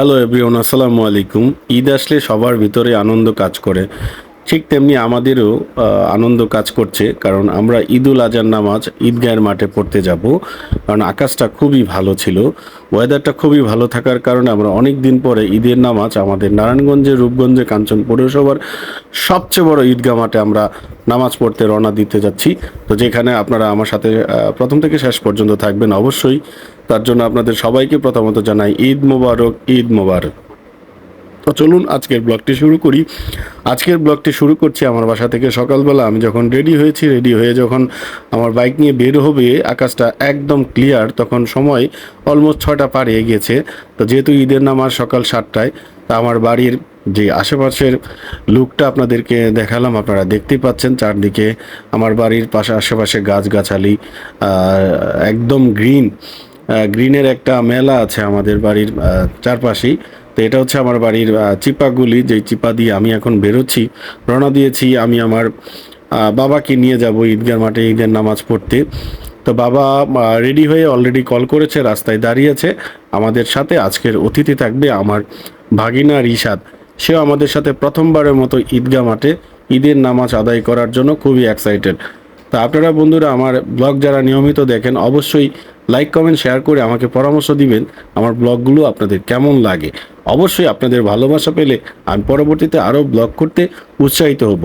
Hello everyone আসসালামু আলাইকুম ঈদ আসলে সবার ভিতরে আনন্দ কাজ করে। ঠিক তেমনি আমাদেরও আনন্দ কাজ করছে, কারণ আমরা ঈদুল আজহার নামাজ ঈদগাহের মাঠে পড়তে যাব। কারণ আকাশটা খুবই ভালো ছিল। ওয়েদারটা খুবই ভালো থাকার কারণে আমরা অনেক দিন পরে ঈদের নামাজ আমাদের নারায়ণগঞ্জের রূপগঞ্জে কাঞ্চন পৌরসভার সবচেয়ে বড় ঈদগাহ মাঠে আমরা নামাজ পড়তে রওনা দিতে যাচ্ছি। তো যেখানে আপনারা আমার সাথে প্রথম থেকে শেষ পর্যন্ত থাকবেন অবশ্যই। তার জন্য আপনাদের সবাইকে প্রথমত জানাই ঈদ মোবারক ঈদ মোবারক। তো চলুন আজকের ব্লগটি শুরু করি। আজকের ব্লগটি শুরু করছি আমার বাসা থেকে সকালবেলা। আমি যখন রেডি হয়েছি, রেডি হয়ে যখন আমার বাইক নিয়ে বের হবে, আকাশটা একদম ক্লিয়ার তখন সময় অলমোস্ট ছয়টা পার হয়ে গিয়েছে তো যেহেতু ঈদের নামাজ সকাল সাতটায়, তা আমার বাড়ির যে আশেপাশের লুকটা আপনাদেরকে দেখালাম, আপনারা দেখতেই পাচ্ছেন চারদিকে। আমার বাড়ির পাশে আশেপাশে গাছগাছালি একদম গ্রিন গ্রিনের একটা মেলা আছে আমাদের বাড়ির চারপাশেই। তো এটা হচ্ছে আমার বাড়ির চিপাগুলি যেই চিপা দিয়ে আমি এখন বেরোচ্ছি। রওনা দিয়েছি আমি আমার বাবাকে নিয়ে যাব ঈদগার মাঠে, ঈদের নামাজ পড়তে। তো বাবা রেডি হয়ে অলরেডি কল করেছে, রাস্তায় দাঁড়িয়েছে। আমাদের সাথে আজকের অতিথি থাকবে আমার ভাগিনা রিশাদ। সেও আমাদের সাথে প্রথমবারের মতো ঈদগাহ মাঠে ঈদের নামাজ আদায় করার জন্য খুবই এক্সাইটেড তা আপনারা বন্ধুরা, আমার ব্লগ যারা নিয়মিত দেখেন, অবশ্যই লাইক কমেন্ট শেয়ার করে আমাকে পরামর্শ দিবেন আমার ব্লগগুলো আপনাদের কেমন লাগে। অবশ্যই আপনাদের ভালোবাসা পেলে আমি পরবর্তীতে আরও ব্লগ করতে উৎসাহিত হব।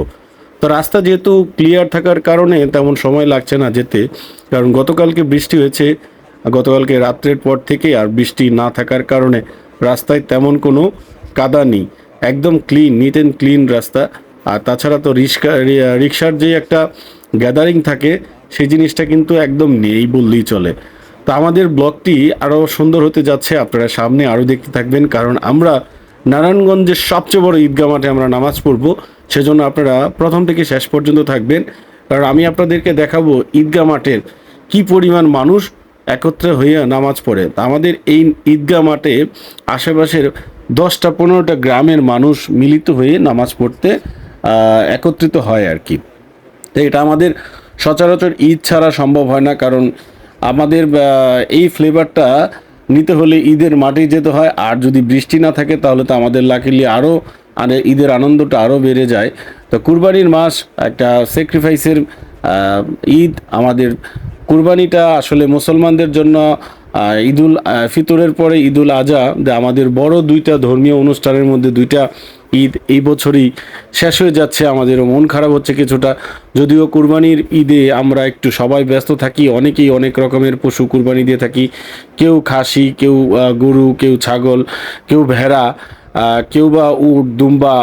তো রাস্তা যেহেতু ক্লিয়ার থাকার কারণে তেমন সময় লাগছে না যেতে, কারণ গতকালকে বৃষ্টি হয়েছে গতকালকে রাত্রের পর থেকে আর বৃষ্টি না থাকার কারণে রাস্তায় তেমন কোনো কাদা নেই। একদম ক্লিন নিট অ্যান্ড ক্লিন রাস্তা। আর তাছাড়া তো রিক্সা, রিক্সার যে একটা গ্যাদারিং থাকে, সেই জিনিসটা কিন্তু একদম নেই বললেই চলে। তো আমাদের ব্লগটি আরও সুন্দর হতে যাচ্ছে, আপনারা সামনে আরও দেখতে থাকবেন, কারণ আমরা নারায়ণগঞ্জের সবচেয়ে বড় ঈদগাহ মাঠে আমরা নামাজ পড়ব, সেজন্য আপনারা প্রথম থেকে শেষ পর্যন্ত থাকবেন। কারণ আমি আপনাদেরকে দেখাবো ঈদগাহ মাঠের কি পরিমাণ মানুষ একত্রে হয়ে নামাজ পড়ে। তা আমাদের এই ঈদগাহ মাঠে আশেপাশের দশটা পনেরোটা গ্রামের মানুষ মিলিত হয়ে নামাজ পড়তে একত্রিত হয় আর কি। তো এটা আমাদের সচরাচর ঈদ ছাড়া সম্ভব হয় না, কারণ আমাদের এই ফ্লেভারটা নিতে হলে ঈদের মাঠে যেতে হয়। আর যদি বৃষ্টি না থাকে, তাহলে তো আমাদের লাকিলি আরও মানে ঈদের আনন্দটা আরও বেড়ে যায়। তো কুরবানির মাস একটা স্যাক্রিফাইসের ঈদ। আমাদের কুরবানিটা আসলে মুসলমানদের জন্য ঈদুল ফিতরের পরে ঈদুল আজহা। আমাদের বড় দুইটা ধর্মীয় অনুষ্ঠানের মধ্যে দুইটা ঈদ এই বছরই শেষ হয়ে যাচ্ছে, আমাদেরও মন খারাপ হচ্ছে কিছুটা। যদিও কুরবানির ঈদে আমরা একটু সবাই ব্যস্ত থাকি, অনেকেই অনেক রকমের পশু কুরবানি দিয়ে থাকি। কেউ খাসি, কেউ গরু, কেউ ছাগল, কেউ ভেড়া কেউ বা উট, দুম্বা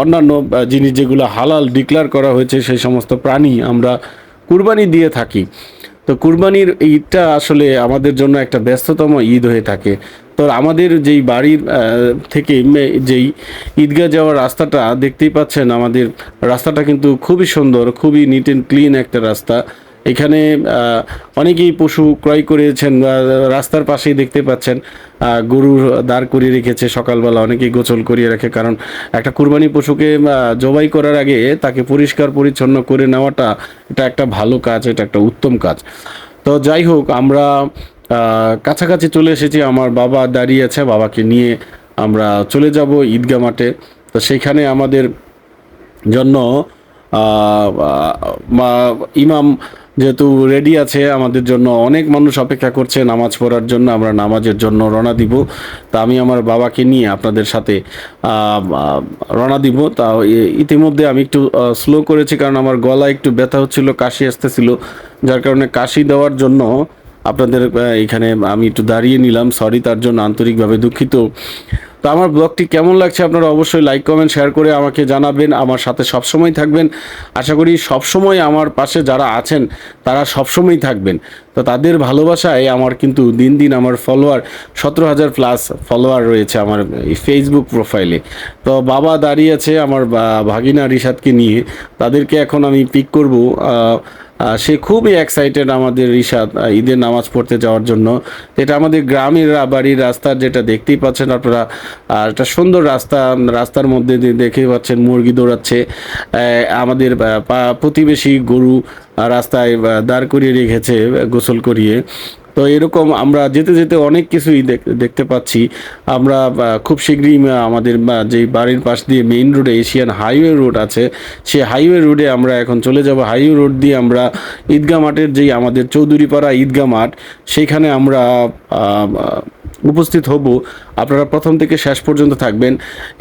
অন্যান্য জিনিস যেগুলো হালাল ডিক্লার করা হয়েছে, সেই সমস্ত প্রাণী আমরা কুরবানি দিয়ে থাকি। তো কুরবানির ঈদটা আসলে আমাদের জন্য একটা ব্যস্ততম ঈদ হয়ে থাকে। তো আমাদের যেই বাড়ির থেকে যেই ঈদগাহ যাওয়ার রাস্তাটা দেখতেই পাচ্ছেন, আমাদের রাস্তাটা কিন্তু খুবই সুন্দর, খুবই নিট অ্যান্ড ক্লিন একটা রাস্তা। এখানে অনেকেই পশু ক্রয় করেছেন রাস্তার পাশেই দেখতে পাচ্ছেন গরু দাঁড় করিয়ে রেখেছে সকালবেলা, অনেকেই গোসল করিয়ে রাখে, কারণ একটা কুরবানি পশুকে জবাই করার আগে তাকে পরিষ্কার পরিচ্ছন্ন করে নেওয়াটা এটা একটা ভালো কাজ, এটা একটা উত্তম কাজ। তো যাই হোক, আমরা কাছাকাছি চলে এসেছি, আমার বাবা দাঁড়িয়ে আছে, বাবাকে নিয়ে আমরা চলে যাব ঈদগা মাঠে। তো সেখানে আমাদের জন্য ইমাম যেহেতু রেডি আছে, আমাদের জন্য অনেক মানুষ অপেক্ষা করছে, নামাজ পড়ার জন্য আমরা নামাজের জন্য রওনা দিব। তা আমি আমার বাবাকে নিয়ে আপনাদের সাথে রওনা দিব। তা ইতিমধ্যে আমি একটু স্লো করেছি, কারণ আমার গলা একটু ব্যথা হচ্ছিল, কাশি আসতেছিল। যার কারণে কাশি দেওয়ার জন্য আপনাদের এখানে আমি একটু দাঁড়িয়ে নিলাম। সরি তার জন্য আন্তরিকভাবে দুঃখিত। তো আমার ব্লগটি কেমন লাগছে আপনারা অবশ্যই লাইক কমেন্ট শেয়ার করে আমাকে জানাবেন। আমার সাথে সবসময় থাকবেন। আশা করি সবসময় আমার পাশে যারা আছেন, তারা সবসময় থাকবেন। তো তাদের ভালোবাসায় আমার কিন্তু দিন দিন আমার ফলোয়ার সতেরো হাজার প্লাস ফলোয়ার রয়েছে আমার ফেসবুক প্রোফাইলে তো বাবা দাঁড়িয়ে আছে আমার ভাগিনা রিশাদকে নিয়ে। তাদেরকে এখন আমি পিক করব। সে খুবই এক্সাইটেড আমাদের ঋষাদ ঈদের নামাজ পড়তে যাওয়ার জন্য। এটা আমাদের গ্রামের বাড়ির রাস্তার যেটা দেখতেই পাচ্ছেন আপনারা একটা সুন্দর রাস্তা, রাস্তার মধ্যে দেখে পাচ্ছেন মুরগি দৌড়াচ্ছে। আমাদের প্রতিবেশী গরু রাস্তায় দাঁড় করিয়ে রেখেছে, গোসল করিয়ে। তো এরকম আমরা যেতে যেতে অনেক কিছুই দেখ- দেখতে পাচ্ছি। আমরা খুব শীঘ্রই আমাদের যে বাড়ির পাশ দিয়ে মেইন রোডে এশিয়ান হাইওয়ে রোড আছে, সে হাইওয়ে রোডে আমরা এখন চলে যাব। হাইওয়ে রোড দিয়ে আমরা ঈদগা মাঠের যেই আমাদের চৌধুরীপাড়া ঈদগা মাঠ সেইখানে আমরা উপস্থিত হব। আপনারা প্রথম থেকে শেষ পর্যন্ত থাকবেন।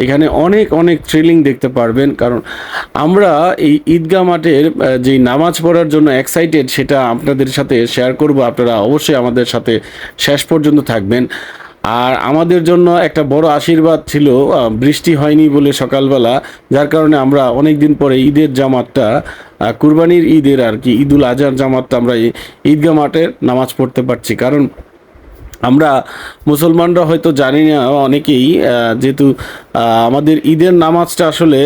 এখানে অনেক অনেক থ্রিলিং দেখতে পারবেন। কারণ আমরা এই ঈদগাহ মাঠের যেই নামাজ পড়ার জন্য এক্সাইটেড সেটা আপনাদের সাথে শেয়ার করব। আপনারা অবশ্যই আমাদের সাথে শেষ পর্যন্ত থাকবেন। আর আমাদের জন্য একটা বড় আশীর্বাদ ছিল বৃষ্টি হয়নি বলে সকালবেলা। যার কারণে আমরা অনেক দিন পরে ঈদের জামাতটা কুরবানির ঈদের আর কি, ঈদুল আজহার জামাতটা আমরা ঈদগাহ মাঠে নামাজ পড়তে পারছি। কারণ আমরা মুসলমানরা হয়তো জানি না, অনেকেই যেহেতু আমাদের ঈদের নামাজটা আসলে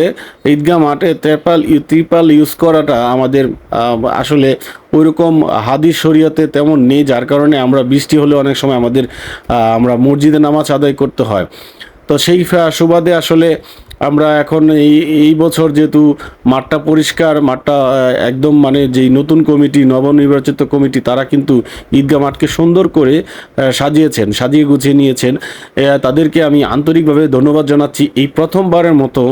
ঈদগাহ মাঠে ত্রিপাল ত্রিপাল ইউজ করাটা আমাদের আসলে ওইরকম হাদিস শরীয়তে তেমন নেই, যার কারণে আমরা বৃষ্টি হলে অনেক সময় আমাদের আমরা মসজিদে নামাজ আদায় করতে হয়। তো সেই সুবাদে আসলে আমরা এখন এই এই বছর যেহেতু মাঠটা পরিষ্কার, মাঠটা একদম মানে যেই নতুন কমিটি, নবনির্বাচিত কমিটি, তারা কিন্তু ঈদগাহ মাঠকে সুন্দর করে সাজিয়েছেন, সাজিয়ে গুছিয়ে নিয়েছেন। তাদেরকে আমি আন্তরিকভাবে ধন্যবাদ জানাচ্ছি। এই প্রথমবারের মতো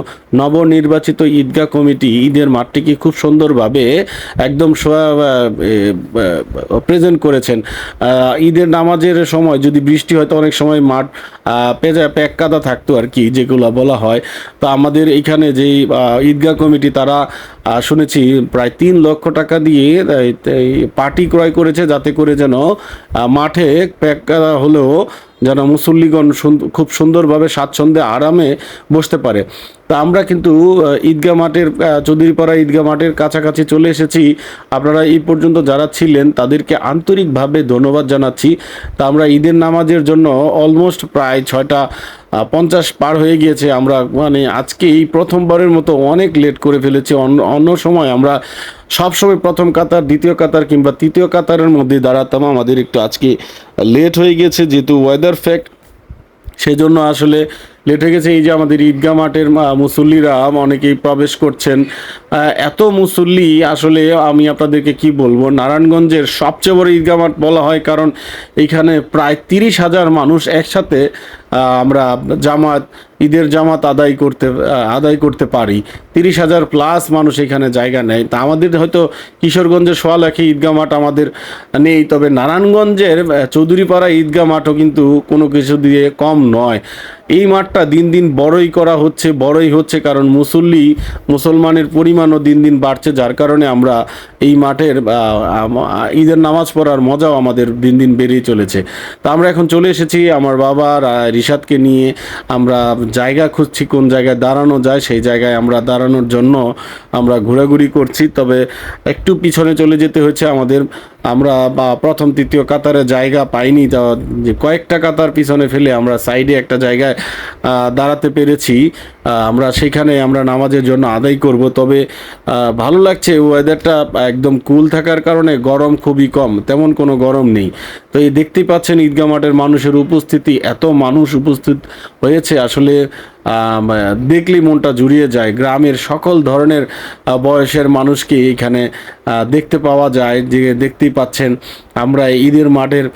নবনির্বাচিত ঈদগাহ কমিটি ঈদের মাঠটিকে খুব সুন্দরভাবে একদম প্রেজেন্ট করেছেন। ঈদের নামাজের সময় যদি বৃষ্টি হয়তো অনেক সময় মাঠ পেজা প্যাক কাদা থাকতো আর কি, যেগুলো বলা হয়। তো আমাদের এখানে যেই ঈদগাহ কমিটি তারা শুনেছি প্রায় তিন লক্ষ টাকা দিয়ে পার্টি ক্রয় করেছে যাতে করে যেন মাঠে প্যাক হলেও যেন মুসল্লিগণ খুব সুন্দরভাবে স্বাচ্ছন্দ্যে আরামে বসতে পারে। তা আমরা কিন্তু ঈদগাহ মাঠের চৌধুরীপাড়া ঈদগাহ মাঠের কাছাকাছি চলে এসেছি। আপনারা এই পর্যন্ত যারা ছিলেন, তাদেরকে আন্তরিকভাবে ধন্যবাদ জানাচ্ছি। তা আমরা ঈদের নামাজের জন্য অলমোস্ট প্রায় ছয়টা পঞ্চাশ পার হয়ে গিয়েছে। আমরা মানে আজকে এই প্রথমবারের মতো অনেক লেট করে ফেলেছি। অন্য অন্য সময় আমরা সবসময় প্রথম কাতার, দ্বিতীয় কাতার কিংবা তৃতীয় কাতারের মধ্যে দাঁড়াতাম। আমাদের একটু আজকে লেট হয়ে গেছে, যেহেতু ওয়েদার ফ্যাক্ট সেজন্য আসলে লেট হয়ে গেছে। এই যে আমাদের ঈদগাহ মাঠের মুসল্লিরা অনেকেই প্রবেশ করছেন। এত মুসল্লি, আসলে আমি আপনাদেরকে কি বলব? নারায়ণগঞ্জের সবচেয়ে বড় ঈদগাহ মাঠ বলা হয় কারণ এইখানে প্রায় তিরিশ হাজার মানুষ একসাথে আমরা জামাত ঈদের জামাত আদায় করতে আদায় করতে পারি। তিরিশ হাজার প্লাস মানুষ এখানে জায়গা নেয়। তা আমাদের হয়তো কিশোরগঞ্জের সোয়ালাখি ঈদগাহ মাঠ আমাদের নেই তবে নারায়ণগঞ্জের চৌধুরীপাড়া ঈদগাহ মাঠও কিন্তু কোনো কিছু দিয়ে কম নয়। এই মাঠটা দিন দিন বড়ই করা হচ্ছে বড়ই হচ্ছে কারণ মুসল্লি মুসলমানের পরিমাণও দিন দিন বাড়ছে যার কারণে আমরা এই মাঠের ঈদের নামাজ পড়ার মজাও আমাদের দিন দিন বেড়েই চলেছে। তা আমরা এখন চলে এসেছি আমার বাবা আর, রিশাদকে নিয়ে। আমরা জায়গা খুঁজছি, কোন জায়গায় দাঁড়ানো যায়, সেই জায়গায় আমরা দাঁড়ানোর জন্য আমরা ঘোরাঘুরি করছি। তবে একটু পিছনে চলে যেতে হয়েছে আমাদের আমরা বা প্রথম, তৃতীয় কাতারে জায়গা পাইনি, তা যে কয়েকটা কাতার পিছনে ফেলে আমরা সাইডে একটা জায়গায় দাঁড়াতে পেরেছি। আমরা সেখানে আমরা নামাজের জন্য আদায় করব। তবে ভালো লাগছে ওয়েদারটা একদম কুল থাকার কারণে গরম খুবই কম, তেমন কোনো গরম নেই। তো এই দেখতেই পাচ্ছেন ঈদগা মাঠের মানুষের উপস্থিতি, এত মানুষ উপস্থিত হয়েছে। আসলে দেখলেই মনটা জুড়িয়ে যায়। গ্রামের সকল ধরনের বয়সের মানুষকে এখানে দেখতে পাওয়া যায়, যে দেখতেই পাচ্ছেন আমরা ঈদের মাঠের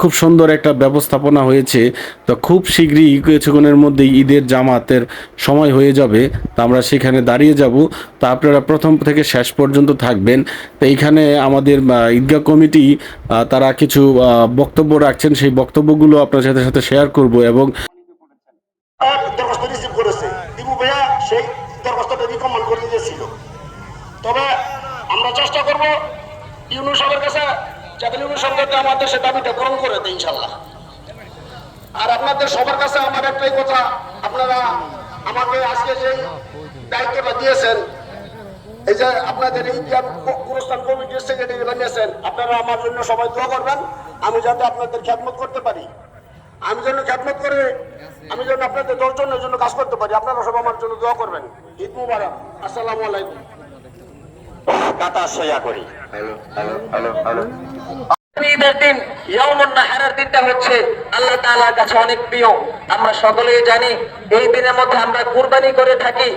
খুব সুন্দর একটা ব্যবস্থাপনা হয়েছে। তো খুব শীঘ্রই কিছুক্ষণের মধ্যেই ঈদের জামাতের সময় হয়ে যাবে। তো আমরা সেখানে দাঁড়িয়ে যাব। তো আপনারা প্রথম থেকে শেষ পর্যন্ত থাকবেন। তো এইখানে আমাদের ঈদগাহ কমিটি তারা কিছু বক্তব্য রাখছেন। সেই বক্তব্যগুলো আপনার সাথে সাথে শেয়ার করব এবং আর দরখাস্ত রিসিভ করেছে দিবু ভাইয়া সেই দরখাস্তটা রিকমেন্ড করে দিয়েছিল তবে আমরা চেষ্টা করব ইউনুস সাহেবের কাছে যাতে ইউনুস সরকারকে আমাদের সে দাবিটা পূরণ করে দেয় ইনশাল্লাহ আর আপনাদের সবার কাছে আমার একটাই কথা, আপনারা আমাকে আজকে যে দায়িত্বটা দিয়েছেন, এই যে আপনাদের এই গুরুস্থান কমিটির সেক্রেটারি বানিয়েছেন আপনারা আমার জন্য সবাই দোয়া করবেন, আমি যাতে আপনাদের খ্যাতমত করতে পারি। আমি যেন খ্যাতমত করে, আমি যেন আপনাদের দশজনের জন্য কাজ করতে পারি, আপনারা সব আমার জন্য দোয়া করবেন। ঈদ মুবারক। আসসালামু আলাইকুম। কাতা সোজা করি। ঈদের দিন ইয়ামুন নাহারের দিনটা হচ্ছে আল্লাহ তাআলার কাছে অনেক প্রিয়। আমরা সকলেই জানি এই দিনের মধ্যে আমরা কুরবানি করে থাকি।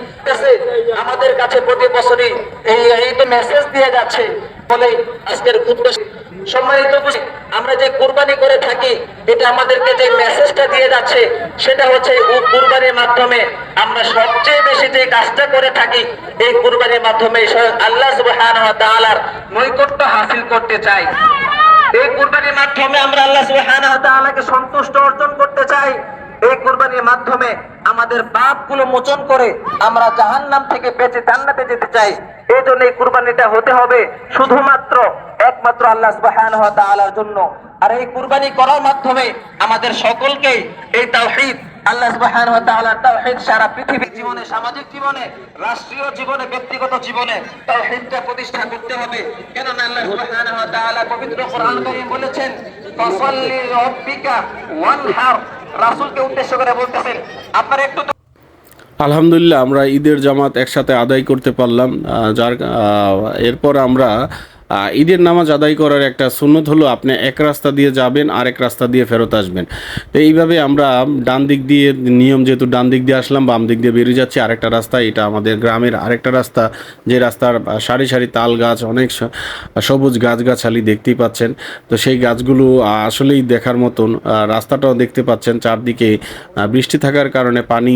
আমাদের কাছে প্রতি বছরই এই ঈদ মেসেজ দিয়ে যাচ্ছে। বলে আজকের উদ্দেশ্য সম্মানিত আমরা যে কুরবানি করে থাকি, এটা আমাদেরকে যে মেসেজটা দিয়ে যাচ্ছে, সেটা হচ্ছে ও কুরবানির মাধ্যমে আমরা সবচেয়ে বেশি যে কাজটা করে থাকি, এই কুরবানির মাধ্যমে আল্লাহ তাআলার নৈকট্য হাসিল করতে চাই। এই কুরবানির মাধ্যমে আমরা আল্লাহ তাআলাকে সন্তুষ্ট অর্জন করতে চাই। এই কুরবানির মাধ্যমে আমাদের পাপগুলো মোচন করে আমরা জাহান্নাম থেকে বেঁচে জান্নাতে যেতে চাই। এই জন্য এই কুরবানিটা হতে হবে শুধুমাত্র একমাত্র আল্লাহ সুবহানাহু ওয়া তাআলার জন্য। আর এই কুরবানি করার মাধ্যমে আমাদের সকলকে এই তাওহীদ, আল্লাহ সুবহানাহু ওয়া তাওহীদ সারা জীবনে, সামাজিক জীবনে, রাষ্ট্রীয় জীবনে, ব্যক্তিগত জীবনে তাওহীদটা প্রতিষ্ঠা করতে হবে। কেননা আল্লাহ সুবহানাহু ওয়া তাআলা পবিত্র কোরআন বলেছেন, ফাসাল্লি রাব্বিকা ওয়ানহার। উদ্দেশ্য করে বলতেছেন, আপনারা একটু আলহামদুলিল্লাহ, আমরা ঈদের জামাত একসাথে আদায় করতে পারলাম। যার এরপর আমরা ঈদের নামাজ আদায় করার একটা সুন্নত হলো আপনি এক রাস্তা দিয়ে যাবেন আর এক রাস্তা দিয়ে ফেরত আসবেন। তো এইভাবে আমরা ডান দিক দিয়ে নিয়ম যেহেতু ডান দিক দিয়ে আসলাম, বাম দিক দিয়ে বেরিয়ে যাচ্ছি, আরেকটা রাস্তা, এটা আমাদের গ্রামের আরেকটা রাস্তা, যে রাস্তার সারি সারি তাল গাছ, অনেক সবুজ গাছগাছালি দেখতেই পাচ্ছেন। তো সেই গাছগুলো আসলেই দেখার মতন রাস্তাটাও দেখতে পাচ্ছেন, চারদিকে বৃষ্টি থাকার কারণে পানি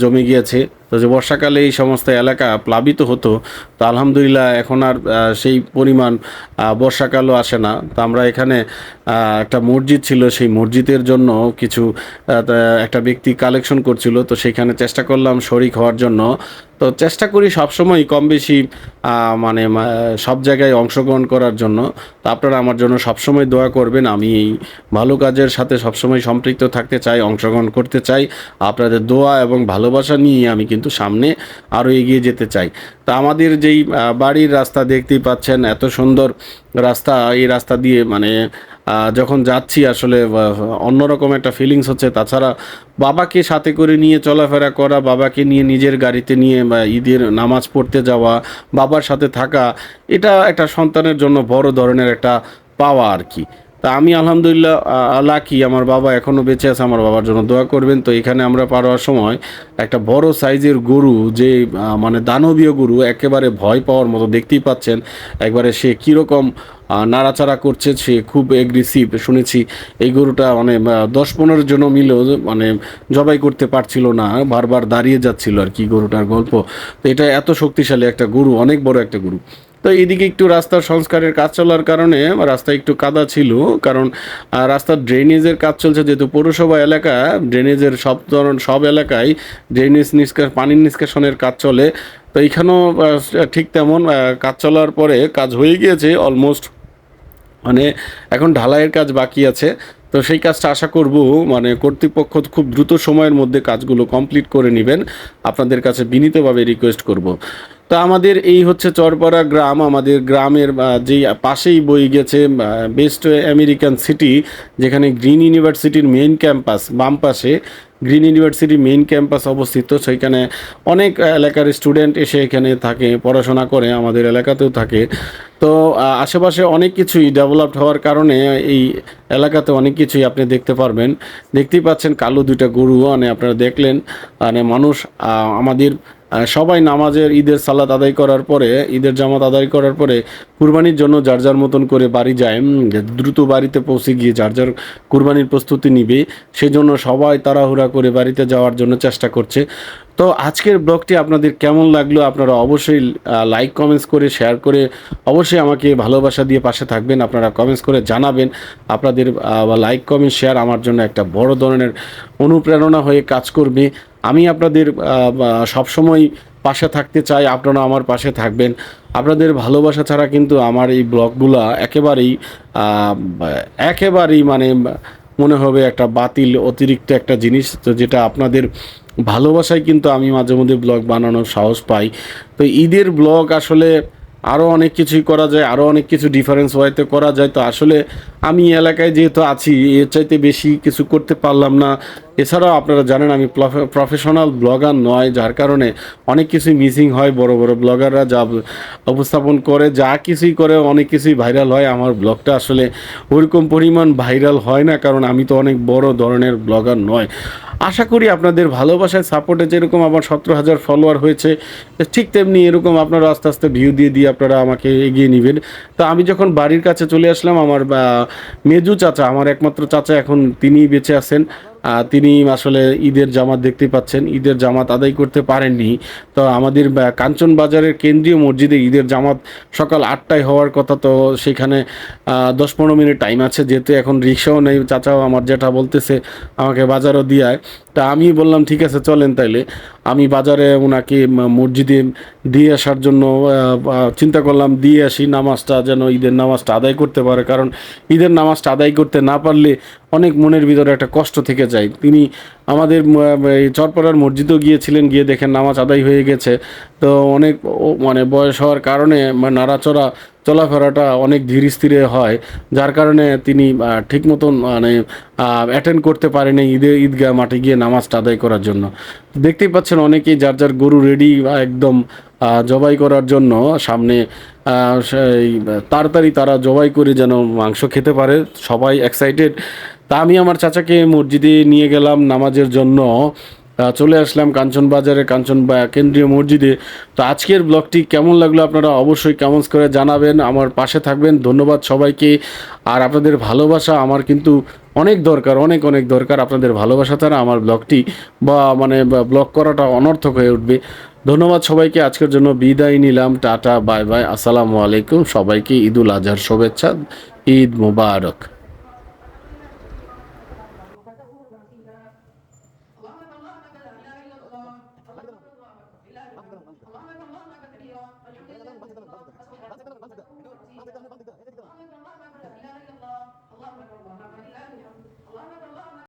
জমে গিয়েছে। তো যে বর্ষাকালে এই সমস্ত এলাকা প্লাবিত হতো, তো আলহামদুলিল্লাহ এখন আর সেই পরিমাণ বর্ষাকালও আসে না। তো আমরা এখানে একটা মসজিদ ছিল, সেই মসজিদের জন্য কিছু একটা ব্যক্তি কালেকশন করছিল, তো সেখানে চেষ্টা করলাম শরিক হওয়ার জন্য। তো চেষ্টা করি সবসময় কম বেশি মানে সব জায়গায় অংশগ্রহণ করার জন্য। তো আপনারা আমার জন্য সবসময় দোয়া করবেন। আমি এই ভালো কাজের সাথে সবসময় সম্পৃক্ত থাকতে চাই, অংশগ্রহণ করতে চাই। আপনাদের দোয়া এবং ভালোবাসা নিয়ে আমি কিন্তু সামনে আরও এগিয়ে যেতে চাই। তা আমাদের যেই বাড়ির রাস্তা দেখতেই পাচ্ছেন, এত সুন্দর রাস্তা, এই রাস্তা দিয়ে মানে যখন যাচ্ছি আসলে অন্যরকম একটা ফিলিংস হচ্ছে। তাছাড়া বাবাকে সাথে করে নিয়ে চলাফেরা করা, বাবাকে নিয়ে নিজের গাড়িতে নিয়ে বা ঈদের নামাজ পড়তে যাওয়া, বাবার সাথে থাকা, এটা একটা সন্তানের জন্য বড় ধরনের একটা পাওয়া আর কি। তা আমি আলহামদুলিল্লাহ লাকি আমার বাবা এখনও বেঁচে আছে, আমার বাবার জন্য দোয়া করবেন। তো এখানে আমরা পারোয়ার সময় একটা বড় সাইজের গরু, যে মানে দানবীয় গরু, একেবারে ভয় পাওয়ার মতো দেখতেই পাচ্ছেন। একবারে সে কীরকম নাড়াচাড়া করছে, সে খুব এগ্রেসিভ শুনেছি এই গরুটা মানে দশ পনেরো জন মিলেও মানে জবাই করতে পারছিল না, বারবার দাঁড়িয়ে যাচ্ছিল আর কি গরুটার গল্প। তো এটা এত শক্তিশালী একটা গরু, অনেক বড় একটা গরু। তো এদিকে একটু রাস্তার সংস্কারের কাজ চলার কারণে রাস্তা একটু কাদা ছিল, কারণ রাস্তার ড্রেনেজের কাজ চলছে যেহেতু পৌরসভা এলাকা ড্রেনেজের সব ধরন, সব এলাকায় ড্রেনেজ নিষ্কাশ পানির নিষ্কাশনের কাজ চলে। তো এইখানেও ঠিক তেমন কাজ চলার পরে কাজ হয়ে গিয়েছে অলমোস্ট মানে এখন ঢালাইয়ের কাজ বাকি আছে। তো সেই কাজটা আশা করব মানে কর্তৃপক্ষ খুব দ্রুত সময়ের মধ্যে কাজগুলো কমপ্লিট করে নেবেন। আপনাদের কাছে বিনীতভাবে রিকোয়েস্ট করব। তো আমাদের এই হচ্ছে চরপাড়া গ্রাম, আমাদের গ্রামের যেই পাশেই বই গেছে বেস্ট আমেরিকান সিটি যেখানে গ্রিন ইউনিভার্সিটির মেইন ক্যাম্পাস বাম পাশে গ্রিন ইউনিভার্সিটির মেইন ক্যাম্পাস অবস্থিত। সেখানে অনেক এলাকার স্টুডেন্ট এসে এখানে থাকে, পড়াশোনা করে, আমাদের এলাকাতেও থাকে। তো আশেপাশে অনেক কিছুই ডেভেলপড হওয়ার কারণে এই এলাকাতে অনেক কিছুই আপনি দেখতে পারবেন। দেখতেই পাচ্ছেন কালো দুইটা গরু মানে আপনারা দেখলেন মানে মানুষ আমাদের সবাই নামাজের ঈদের সালাদ আদায় করার পরে, ঈদের জামাত আদায় করার পরে কুরবানির জন্য যার যার মতন করে বাড়ি যায় দ্রুত বাড়িতে পৌঁছে গিয়ে যার যার কুরবানির প্রস্তুতি নিবে, সেজন্য সবাই তাড়াহুড়া করে বাড়িতে যাওয়ার জন্য চেষ্টা করছে। তো আজকের ব্লগটি আপনাদের কেমন লাগল আপনারা অবশ্যই লাইক কমেন্টস করে শেয়ার করে অবশ্যই আমাকে ভালোবাসা দিয়ে পাশে থাকবেন। আপনারা কমেন্টস করে জানাবেন। আপনাদের লাইক কমেন্ট শেয়ার আমার জন্য একটা বড় ধরনের অনুপ্রেরণা হয়ে কাজ করবে। আমি আপনাদের সবসময় পাশে থাকতে চাই, আপনারা আমার পাশে থাকবেন। আপনাদের ভালোবাসা ছাড়া কিন্তু আমার এই ব্লগগুলা একেবারেই একেবারেই মানে মনে হবে একটা বাতিল, অতিরিক্ত একটা জিনিস। তো যেটা আপনাদের ভালোবাসায় কিন্তু আমি মাঝে মধ্যে ব্লগ বানানোর সাহস পাই। তো ঈদের ব্লগ আসলে আরও অনেক কিছুই করা যায় আরও অনেক কিছু ডিফারেন্স ওয়াইতে করা যায়। তো আসলে আমি এলাকায় যেহেতু আছি, এর চাইতে বেশি কিছু করতে পারলাম না। এছাড়াও আপনারা জানেন, আমি প্রফেশনাল ব্লগার নয়, যার কারণে অনেক কিছুই মিসিং হয়। বড় বড় ব্লগাররা যা উপস্থাপন করে, যা কিছুই করে, অনেক কিছুই ভাইরাল হয়। আমার ব্লগটা আসলে ওরকম পরিমাণ ভাইরাল হয় না, কারণ আমি তো অনেক বড় ধরনের ব্লগার নয়। আশা করি আপনাদের ভালোবাসায় সাপোর্টে যেরকম আমার সতেরো হাজার ফলোয়ার হয়েছে, ঠিক তেমনি এরকম আপনারা আস্তে আস্তে ভিউ দিয়ে দিয়ে আপনারা আমাকে এগিয়ে নেবেন। তো আমি যখন বাড়ির কাছে চলে আসলাম, আমার মেজু চাচা, আমার একমাত্র চাচা এখন তিনিই বেঁচে আছেন। তিনি আসলে ঈদের জামাত দেখতে পাচ্ছেন। ঈদের জামাত আদায় করতে পারেননি। তো আমাদের কাঞ্চন বাজারের কেন্দ্রীয় মসজিদে ঈদের জামাত সকাল আটটায় হওয়ার কথা তো সেখানে দশ পনেরো মিনিট টাইম আছে। যেহেতু এখন রিক্সাও নেই, চাচাও আমার যেটা বলতেছে আমাকে বাজারও দিয়ায়। তা আমি বললাম, ঠিক আছে, চলেন তাইলে। আমি বাজারে ওনাকে মসজিদে দিয়ে আসার জন্য চিন্তা করলাম, দিয়ে আসি। নামাজটা যেন ঈদের নামাজটা আদায় করতে পারে, কারণ ঈদের নামাজটা আদায় করতে না পারলে অনেক মনের ভিতরে একটা কষ্ট থেকে যায়। তিনি আমাদের চরপাড়ার মসজিদেও গিয়েছিলেন, গিয়ে দেখেন নামাজ আদায় হয়ে গেছে। তো অনেক মানে বয়স হওয়ার কারণে নাড়াচড়া চলাফেরাটা অনেক ধীর স্থিরে হয়, যার কারণে তিনি ঠিক মতন মানে অ্যাটেন্ড করতে পারেনি ঈদে, ঈদগাহ মাঠে গিয়ে নামাজটা আদায় করার জন্য। দেখতেই পাচ্ছেন অনেকেই যার যার গরু রেডি একদম জবাই করার জন্য সামনে সেই, তাড়াতাড়ি তারা জবাই করে যেন মাংস খেতে পারে, সবাই এক্সাইটেড তা আমি আমার চাচাকে মসজিদে নিয়ে গেলাম নামাজের জন্য। চলে আসলাম কাঞ্চন বাজারে কাঞ্চন কেন্দ্রীয় মসজিদে। তো আজকের ব্লগটি কেমন লাগল আপনারা অবশ্যই কেমন করে জানাবেন। আমার পাশে থাকবেন, ধন্যবাদ সবাইকে। আর আপনাদের ভালোবাসা আমার কিন্তু অনেক দরকার, অনেক অনেক দরকার। আপনাদের ভালোবাসা তারা আমার ব্লগটি বা মানে ব্লগ করাটা অনর্থক হয়ে উঠবে। ধন্যবাদ সবাইকে, আজকের জন্য বিদায় নিলাম। Tata, bye bye. আসসালামু আলাইকুম। সবাইকে ঈদুল আজহার শুভেচ্ছা, ঈদ মুবারক।